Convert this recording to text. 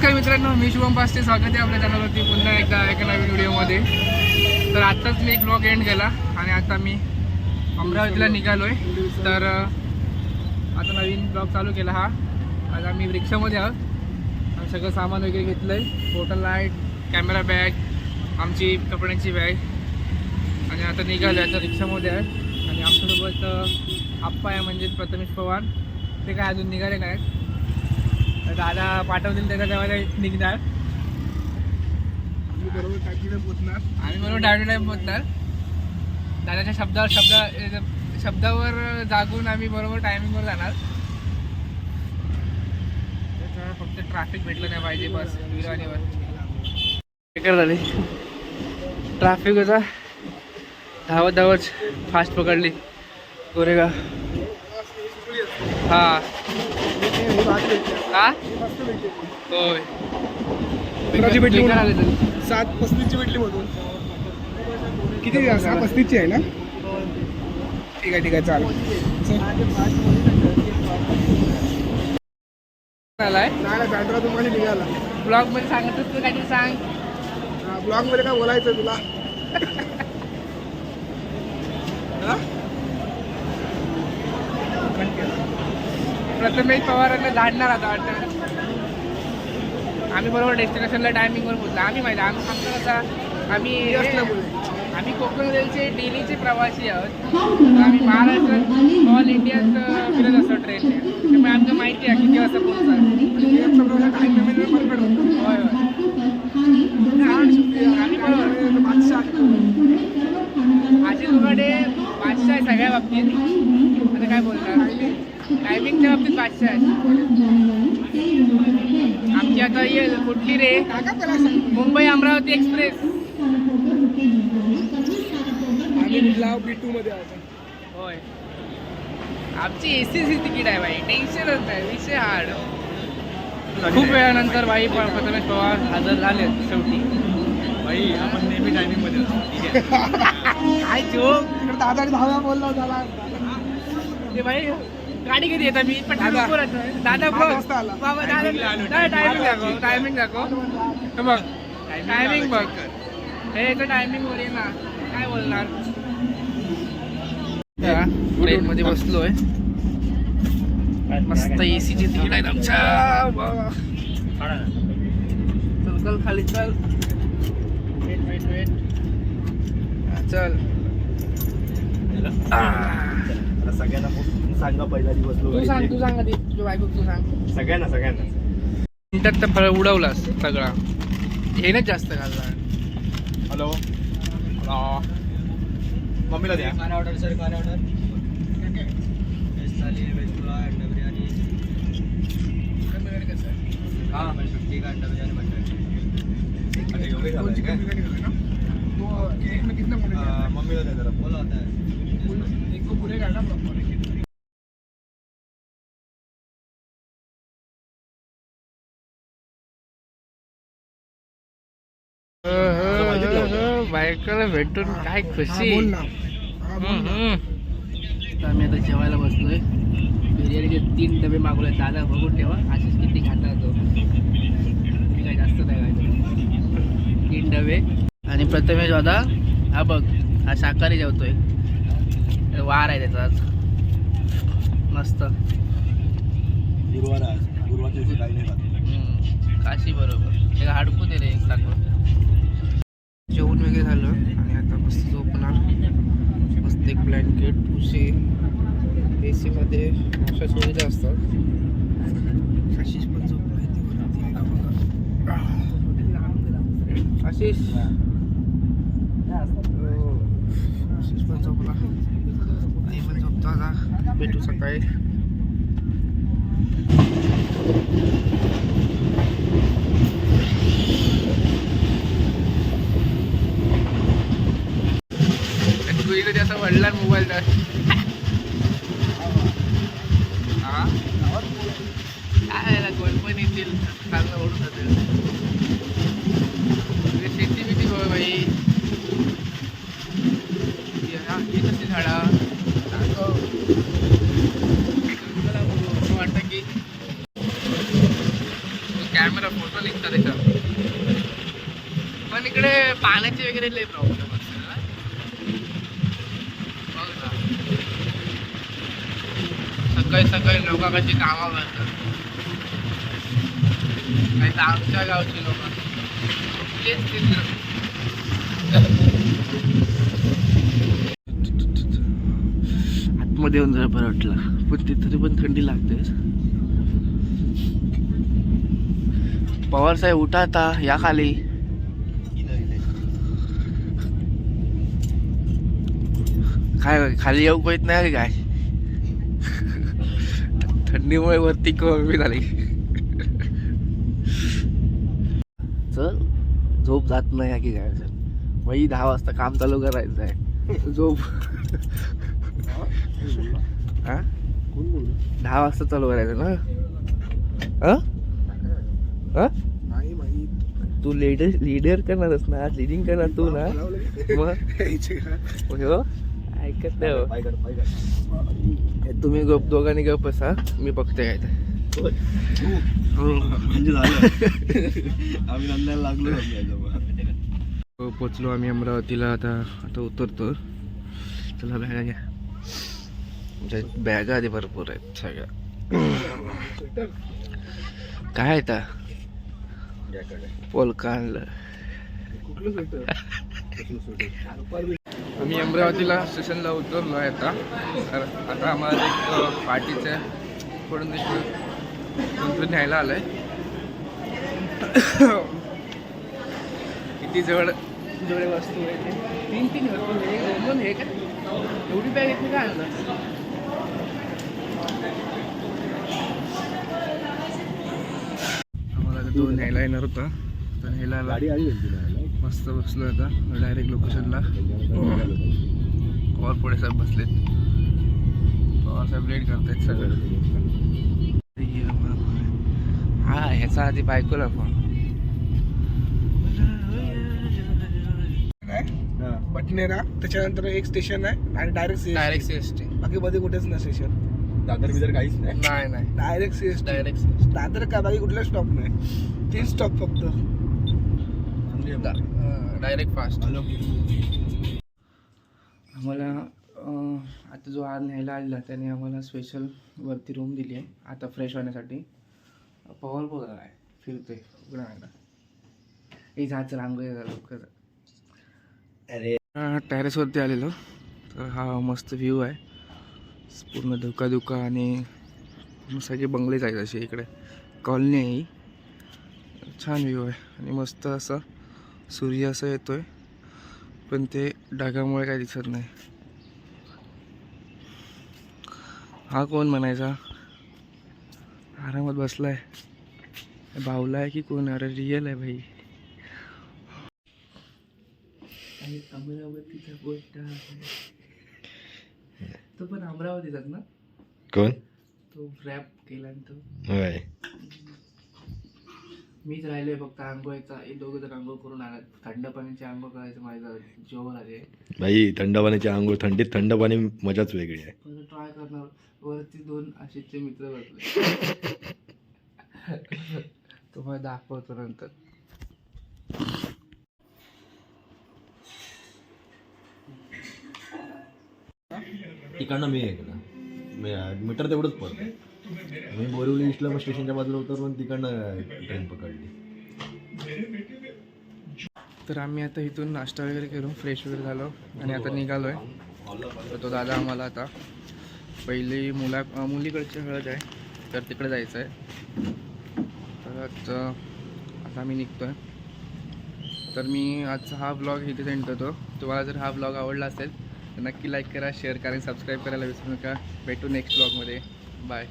नमस्कार मित्रांनो मी शुभम पासचे स्वागत आहे आपल्या चॅनलवरती पुन्हा एकदा एका नवीन व्हिडिओमध्ये. तर आत्ताच मी एक ब्लॉग एंड केला आणि आता मी अमरावतीला निघालो आहे तर आता नवीन ब्लॉग चालू केला हा. आज आम्ही रिक्षामध्ये आहोत. आम्ही सगळं सामान वगैरे घेतलं आहे फोटो लाइट कॅमेरा बॅग आमची कपड्यांची बॅग आणि आता निघालो आहे आता रिक्षामध्ये आहे आणि आमच्यासोबत आप्पा आहे म्हणजे प्रथमेश पवार. ते काय अजून निघाले नाहीत. तर दादा पाठवतील त्याच्या तेव्हा ते निघणार? बरोबर टाकीला पोचणार. आम्ही बरोबर टाइम टाईम पोहोचणार दादाच्या शब्दावर शब्द शब्दावर जागून आम्ही बरोबर टायमिंगवर जाणार. फक्त ट्रॅफिक भेटलं नाही पाहिजे बस विराणीवर. झाली. ट्रॅफिक होता. धावत धावत फास्ट पकडली. गोरेगाव. हा. हा होय. भेटली बेकार आले. तरी. सात पस्तीसची भेटली मधून किती सहा पस्तीसची आहे ना? ठीक आहे ठीक आहे चालेल. आलाय? नाही तुम्हाला निघाला. ब्लॉगमध्ये सांगत असतो काहीतरी सांग. ब्लॉगमध्ये काय बोलायचं तुला? हा? प्रथमेश पवारांना झाडणार आता वाटतं. आम्ही बरोबर डेस्टिनेशनला टायमिंगवर पोहोचलो आम्ही माहिती आम्ही आमचं कसं आम्ही. आम्ही कोकण रेलचे डेलीचे प्रवासी आहोत. आम्ही महाराष्ट्रात ऑल इंडियात फिरत असतो ट्रेनने त्यामुळे आमचं माहिती आहे किती वाजता पोहोचणार एक समजा time limit वर परफेक्ट होतं. होय होय आम्ही बरोबर बादशाह. आशिष उघडे बादशाह आहे सगळ्या बाबतीत आता काय बोलणार टायमिंगच्या बाबतीत बादशाह आहे आमची आता येईल कुठली रे टाका पहिला सांग. मुंबई अमरावती एक्सप्रेस. होय. आमची ए सी सी तिकीट आहे भाई टेन्शनच नाही. विषय हार्ड खूप वेळानंतर भाई प- प्रथमेश पवार हजर झाले शेवटी. भाई आपण नेहमी टायमिंगमध्ये आहे. काय जोक दादा दहाव्या बोलला त्याला ते भाई गाडी कधी येतात मी पण दादा. दादा दादा. टायमिंग दाखव टायमिंग दाखव. हे बघ टायमिंग बघ. हे तर टायमिंग वर ये ना. काय बोलणार? ट्रेन मध्ये बसलोय. मस्त एसीची तिकीट आहेत आमच्या. वा. चल चल खाली चल. वेट वेट वेट चल. सगळ्यांना सांगा पहिला दिवस तू सांग तू सांग आधी. तुझ्या बायको तू सांग. सगळ्यांना सगळ्यांना. मिनिटात तर फळ उडवलास सगळा. हे ना जास्त घालला हॅलो मम्मीला द्या. खाना ऑर्डर सर खाना ऑर्डर काय? बिर्याणी. होती ना? तो एक में कितना बोले अं, मम्मीला द्या जरा. बोला होता है एक को पूरे का ना प्रॉपर बायकोला भेटून काय हा, खुशी. बोल ना. हा, बोल हम्म, ना. हम्म. तर आम्ही आता जेवायला बसलोय. बिर्याणीचे तीन डबे मागवले. दादा बघून ठेवा. आशिष किती खाता तो. मी काय जास्त नाही खायचं. तीन डबे. आणि प्रथमेश होता हा बघ हा शाकाहारी जेवतोय. वार आहे त्याचा आज. मस्त. गुरुवार काशी बरोबर. एक हाडकू दे रे एक टाकून जेवण वगैरे झालं आणि आता मस्त झोपणार. मस्त एक ब्लँकेट उशी. ए सीमध्ये अशा सुविधा असतात आशिष पण झोपला इथे वरती. बघा. आशिष. आशिष पण झोपला. आई पण झोपतो आता. भेटू सकाळी. तू त्याचा वडला मोबाईल तर हा? काय याला कोण पण येतील. चांगलं ओढून जातील शेती बिती होय बाई. ही कशी झाडा? असं वाटतं की कॅमेरा फोटो पण त्याचा पण इकडे पाण्याची वगैरे लय प्रॉब्लेम असते ना. बघ ना. सकाळी सकाळी लोक कशी कामं करतात नाही तर आमच्या गावची लोक. तेच आतमध्ये येऊन जरा बरं वाटलं. पण ते तरी पण थंडी लागते. पवार साहेब उठा आता. या खाली. काय खाली येऊ येत नाही रे काय? थंडीमुळे वरती कमी झाली. चल झोप जात नाही की काय सर मग दहा वाजता काम चालू करायचं आहे झोप. हा? दहा वाजता चालू करायचं ना? हा? हा? नाही माहीत तू लीडर लीडर करणारच ना लिडिंग करणार तू ना? मग? हो. ऐकत नाही. हे. तुम्ही गप दोघांनी गप बसा. मी बघते काय ते. म्हणजे झालं. आम्ही नंदायला लागलो हो, पोचलो आम्ही अमरावतीला आता. आता उतरतो. चला बॅगा घ्या. बॅगा आधी भरपूर आहेत सगळ्या. काय आता? पोलका आणलं. आम्ही अमरावतीला स्टेशनला उतरलो आहे आता. तर आता आम्हाला एक पार्टीचं कडून कोणतरी न्यायला आलंय. किती जवळ? जेवढे वस्तू आहे ते. तीन तीन आहे. दोन दोन हे का? एवढी बॅग येते काय आणलं? दोन न्यायला येणार होता. तर न्यायला आला. गाडी आली मस्त बसलो आता. डायरेक्ट लोकेशनला पवार पुढे साहेब बसलेत. पवार साहेब लेट करतायत सगळं. हा ह्याचा आधी बायकोला फोन पटनेरा त्याच्यानंतर एक स्टेशन आहे आणि direct direct C S T बाकी मध्ये कुठेच नाही स्टेशन दादर बिदर काहीच नाही. नाही नाही. Direct C S direct C S Dadar का बाकी कुठला स्टॉप नाही. तीन स्टॉप फक्त. डायरेक्ट फास्ट हॅलो आम्हाला अं, आता जो आज न्यायला आलेला त्याने आम्हाला स्पेशल वरती रूम दिली आहे. आता फ्रेश होण्यासाठी. पॉवर बघा आहे. फिरतोय. उघडा हे झाच रांगोळी लवकर. अरे. टॅरेसवरती आलेलो. तर हा मस्त व्ह्यू आहे. पूर्ण धुका धुका आणि सगळे बंगलेच आहेत असे इकडे. कॉलनी आहे ही. छान व्ह्यू आहे. आणि मस्त असा सूर्य असं येतोय पण ते ढगामुळे काय दिसत नाही. हा कोण म्हणायचा? आरामात बसलाय. बावला आहे की कोण? अरे रिअल आहे भाई. आणि अमरावतीचा गोष्ट आहे. तो पण अमरावतीचाच ना? कोण? तो रॅप केला तो. होय. मीच राहिलोय फक्त आंघोळीचा हे दोघं जण आंघोळ करून आला. थंड पाण्याची आंघोळ करायचं माझं जोर आले भाई थंड पाण्याची आंघोळ थंडीत थंड पाणी मजाच वेगळी आहे. परत ट्राय करणार. वरती दोन अशीचे मित्र बसले. तुम्हाला दाखवतो नंतर. तिकडनं मी ऐकलं मीटर तेवढंच पडतं मी बोरिवली इस्टला मग स्टेशनच्या बाजूला उतरलो आणि तिकडनं ट्रेन पकडली. तर आम्ही आता इथून नाश्ता वगैरे करून फ्रेश वगैरे झालो आणि आता निघालो आहे तर तो दादा आम्हाला आता पहिली मुला मुलीकडची हळद आहे तर तिकडे जायचं आहे तर आता आता आम्ही निघतो आहे तर मी आजचा हा ब्लॉग इथे सेंड करतो. तुम्हाला जर हा ब्लॉग आवडला असेल तर नक्की लाईक करा शेअर करा आणि सबस्क्राईब करायला विसरू नका. भेटू नेक्स्ट ब्लॉगमध्ये बाय